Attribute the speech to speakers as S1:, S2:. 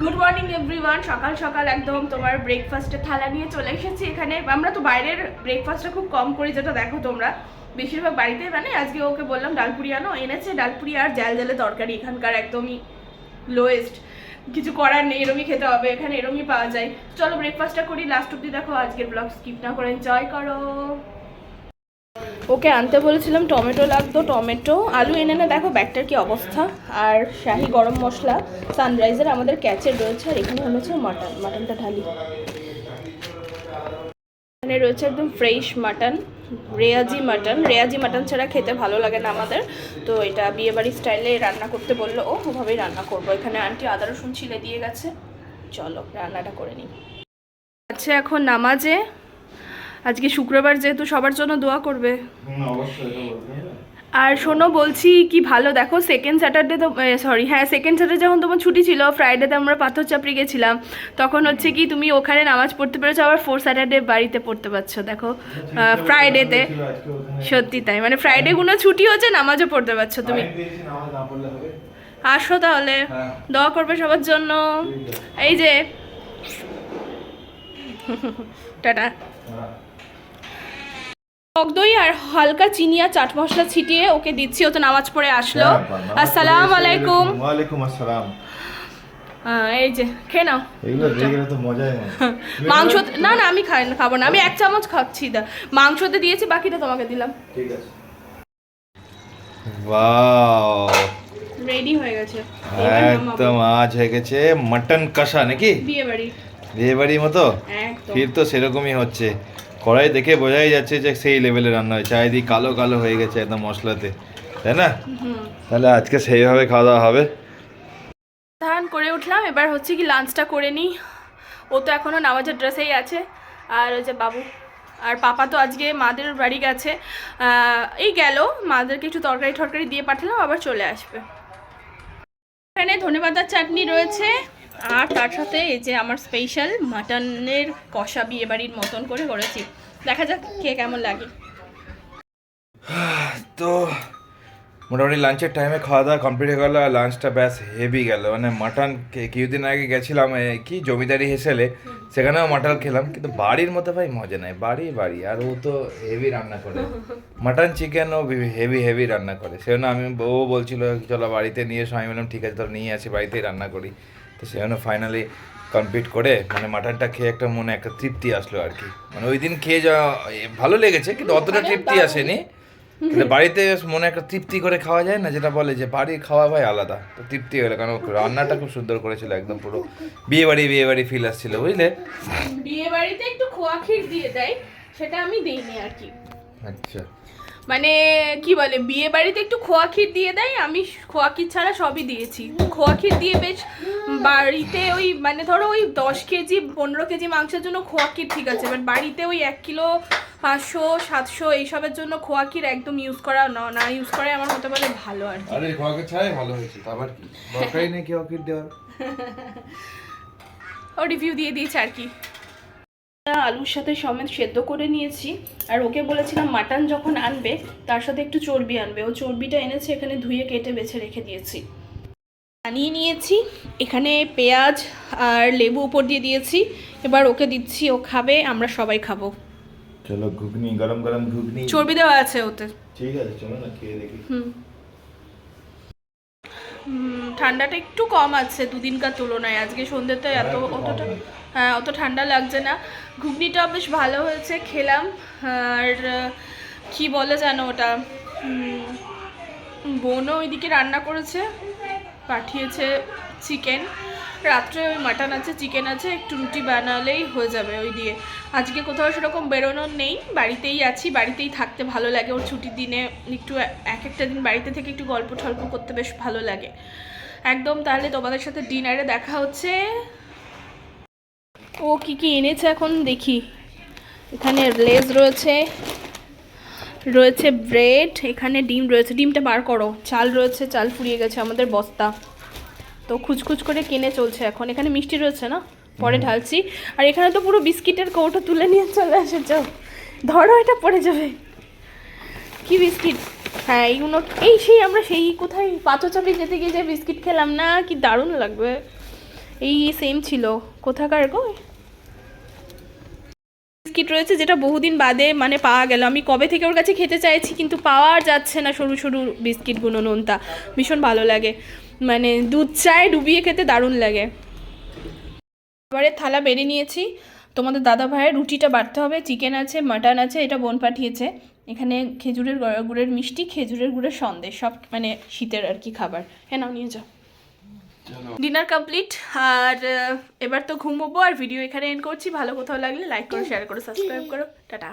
S1: Good morning everyone সকাল সকাল একদম তোমার ব্রেকফাস্টের থালা নিয়ে চলে এসেছি এখানে। আমরা তো বাইরের ব্রেকফাস্টটা খুব কম করি, যেটা দেখো তোমরা। বেশিরভাগ বাড়িতে মানে আজকে ওকে বললাম ডালপুরি আনো এনেছে। ডালপুরি আর জাল জালে তরকারি। এখানকার একদমই লোয়েস্ট কিছু করার নেই, এরমই খেতে হবে। এখানে এরমই পাওয়া যায়। চলো ব্রেকফাস্টটা করি। লাস্ট অব্দি দেখো, আজকের ব্লগ স্কিপ না করে এনজয় করো। ওকে আনতে বলেছিলাম টমেটো লাগতো, টমেটো, আলু এনে না, দেখো ব্যাগটার কি অবস্থা। আর শাহি গরম মশলা সানরাইজার আমাদের ক্যাচের রয়েছে, আর এখানে হয়েছে মাটন, মাটনটা ঢালি। এখানে রয়েছে একদম ফ্রেশ মাটন রেয়াজি মাটন রেয়াজি মাটন ছাড়া খেতে ভালো লাগে না আমাদের। তো এটা বিয়েবাড়ি স্টাইলে রান্না করতে বলল, ও ওভাবেই রান্না করব। এখানে আন্টি আদা, রসুন, ছিলে দিয়ে গেছে। চলো, রান্নাটা করে নিই। আচ্ছা এখন নামাজে। আজকে শুক্রবার যেহেতু সবার জন্য দোয়া করবে। আর শোনো বলছি কি ভালো দেখো সেকেন্ড স্যাটারডে তো সরি হ্যাঁ সেকেন্ড স্যাটারডে যখন তোমার ছুটি ছিল ফ্রাইডেতে আমরা পাথর চাপড়ি গেছিলাম তখন হচ্ছে কি তুমি ওখানে নামাজ পড়তে পেরেছ আবার ফোর স্যাটারডে বাড়িতে পড়তে পারছ দেখো ফ্রাইডেতে
S2: ওখানে
S1: সত্যি তাই মানে ফ্রাইডেগুলো ছুটি হচ্ছে নামাজও পড়তে পারছ তুমি? আসো তাহলে
S2: হ্যাঁ।
S1: দোয়া করবে সবার জন্য এই যে টাটা
S2: হ্যাঁ।
S1: টক দই আর হালকা চিনি আর চাট মশলা ছিটিয়ে ওকে দিচ্ছি ও তো নামাজ পড়ে আসলো।
S2: হ্যাঁ,
S1: আসসালামু আলাইকুম।
S2: ওয়ালাইকুম আসসালাম।
S1: এই যে খেয়ে নাও।
S2: তো মজাই মজা
S1: মাংস না না আমি খাই না খাব না। আমি এক চামচ খাচ্ছি দা। মাংসতে দিয়েছি বাকিটা তোমাকে দিলাম।
S2: ঠিক আছে। ওয়াও।
S1: রেডি হয়ে গেছে।
S2: একদম আজ হয়ে গেছে মটন কষা নাকি?
S1: বিয়ে বাড়ি
S2: বিয়ে বাড়ির মতো ফির তো সেরকমই হচ্ছে। কড়াই দেখে বোঝাই যাচ্ছে যে সেই লেভেলে রান্না হয়েছে। চারিদিক কালো কালো হয়ে গেছে একদম মশলাতে। তাই না?
S1: হুম।
S2: তাহলে আজকে সেইভাবে খাওয়া দাওয়া হবে।
S1: ধান করে উঠলাম এবার হচ্ছে কি লাঞ্চটা করে নিই। ও তো এখনও নামাজের ড্রেসেই আছে। আর ওই যে বাবু আর পাপা তো আজকে মাদের বাড়ি গেছে। এই গেল মাদেরকে একটু তরকারি টরকারি দিয়ে পাঠালাম আবার চলে আসবে। এখানে ধনেপাতার চাটনি রয়েছে। আর তার সাথে এই যে আমার স্পেশাল মাটনের কষা বিয়ে বাড়ির মতন করে করেছি। দেখা যাক কে কেমন লাগে।
S2: তো মোটামুটি লাঞ্চের টাইমে খাওয়া দাওয়া কমপ্লিট হয়ে গেলো আর লাঞ্চটা ব্যাস হেভি গেল। মানে মাটন কিছুদিন আগে গেছিলাম কি জমিদারি হেসেলে, সেখানেও মাটন খেলাম, কিন্তু বাড়ির মতো ভাই মজা নাই, বাড়ি বাড়ি। আর ও তো হেভি রান্না করে। মাটন চিকেন ও হেভি হেভি রান্না করে। সেজন্য আমি ও বলছিল, চলো বাড়িতে নিয়ে এসো। আমি বললাম, ঠিক আছে তাহলে নিয়ে আসি, বাড়িতেই রান্না করি। তো সেজন্য ফাইনালি কমপ্লিট করে মানে মাটনটা খেয়ে একটা মনে একটা তৃপ্তি আসলো আর কি। মানে ওই দিন খেয়ে যা এ, ভালো লেগেছে কিন্তু অতটা তৃপ্তি আসেনি। কিন্তু বাড়িতে মনে একটা তৃপ্তি করে খাওয়া যায় না যেটা বলে যে বাড়ির খাওয়া ভাই আলাদা। তো তৃপ্তি হলো কারণ রান্নাটা খুব সুন্দর করেছিল একদম পুরো। বিয়ে বাড়ি বিয়ে বাড়ি ফিল আসছিল বুঝলে?
S1: বিয়ে বাড়িতে একটু খোয়া ক্ষীর দিয়ে দেয় সেটা আমি দিইনি আর কি।
S2: আচ্ছা।
S1: মানে কি বলে বিয়ে বাড়িতে একটু খোয়া ক্ষীর দিয়ে দেয় আমি খোয়া ক্ষীর ছাড়া সবই দিয়েছি। খোয়া ক্ষীর দিয়ে বেশ বাড়িতে ওই মানে ধরো ওই দশ কেজি পনেরো কেজি মাংসের জন্য খোয়া ক্ষীর ঠিক আছে বাট বাড়িতে ওই এক কিলো পাঁচশো সাতশো এইসবের জন্য খোয়া ক্ষীর একদম ইউজ করা না না ইউজ করাই আমার মতে বলে ভালো আর কি।
S2: আরে খাওয়াকে ছাড়াই ভালো হয়েছে আবার কি? দরকারই নেই কেউ কিট দেওয়ার।
S1: ও রিভিউ দিয়ে দিয়েছে আর কি। আলুর সাথে সমেত সেদ্ধ করে নিয়েছি। আর ওকে বলেছিলাম মাটন যখন আনবে তার সাথে একটু চর্বি আনবে। ও চর্বিটা এনেছে এখানে ধুয়ে কেটে বেছে রেখে দিয়েছি। আনিয়ে নিয়েছি। এখানে পেঁয়াজ আর লেবু উপর দিয়ে দিয়েছি। এবার ওকে দিচ্ছি ও খাবে আমরা সবাই খাব।
S2: চলো ঘুগনি গরম গরম ঘুগনি।
S1: চর্বি দেওয়া আছে ওতে।
S2: ঠিক আছে চলো না খেয়ে দেখি।
S1: হুম, ঠান্ডাটা একটু কম আছে দুদিনকার তুলনায়। আজকে সন্ধ্যেতে এত
S2: হ্যাঁ,
S1: অতটা হ্যাঁ অত ঠান্ডা লাগছে না। ঘুগনিটা বেশ ভালো হয়েছে খেলাম। আর কি বলে জানো ওটা? বোনও ওইদিকে রান্না করেছে। পাঠিয়েছে চিকেন। রাত্রে ওই মাটন আছে, চিকেন আছে, একটু রুটি বানালেই হয়ে যাবে ওই দিয়ে। আজকে কোথাও সেরকম বেরোনোর নেই, বাড়িতেই আছি, বাড়িতেই থাকতে ভালো লাগে ওর ছুটির দিনে। একটু এক একটা দিন বাড়িতে থেকে একটু গল্প টল্প করতে বেশ ভালো লাগে। একদম তাহলে তোমাদের সাথে ডিনারে দেখা হচ্ছে। ও কি কি এনেছে এখন দেখি। এখানে লেজ রয়েছে। রয়েছে ব্রেড এখানে ডিম রয়েছে। ডিমটা বার করো। চাল রয়েছে চাল ফুরিয়ে গেছে আমাদের বস্তা। তো খুচখুচ করে কিনে চলছে এখন। এখানে মিষ্টি রয়েছে না? পরে ঢালছি। আর এখানে তো পুরো বিস্কিটের কৌটো তুলে নিয়ে চলে এসেছ। ধরো এটা পড়ে যাবে। কি বিস্কিট? হ্যাঁ এইগুলো এই সেই আমরা সেই কোথায় পাথরচাপি যেতে গিয়ে যে বিস্কিট খেলাম না কি দারুণ লাগবে। এই সেম ছিল। কোথাকার গো? বিস্কিট রয়েছে যেটা বহুদিন বাদে মানে পাওয়া গেল। আমি কবে থেকে ওর কাছে খেতে চাইছি কিন্তু পাওয়া যাচ্ছে না সরু সরু বিস্কিটগুলো নোনতা। ভীষণ ভালো লাগে। মানে দুধ চায় ডুবিয়ে খেতে দারুণ লাগে। খাবারের থালা বেড়ে নিয়েছি। তোমাদের দাদা ভাইয়ের রুটিটা বাড়তে হবে। চিকেন আছে, মাটন আছে, এটা বোন পাঠিয়েছে। এখানে খেজুরের গুড়ের মিষ্টি, খেজুরের গুড়ের সন্দেশ। সব মানে শীতের আর কি খাবার। হ্যাঁ নাও নিয়ে যাও। ডিনার কমপ্লিট আর এবার তো ঘুমোবো আর ভিডিও এখানে এন্ড করছি। ভালো কোথাও লাগলে লাইক করো শেয়ার করো সাবস্ক্রাইব করো। টাটা।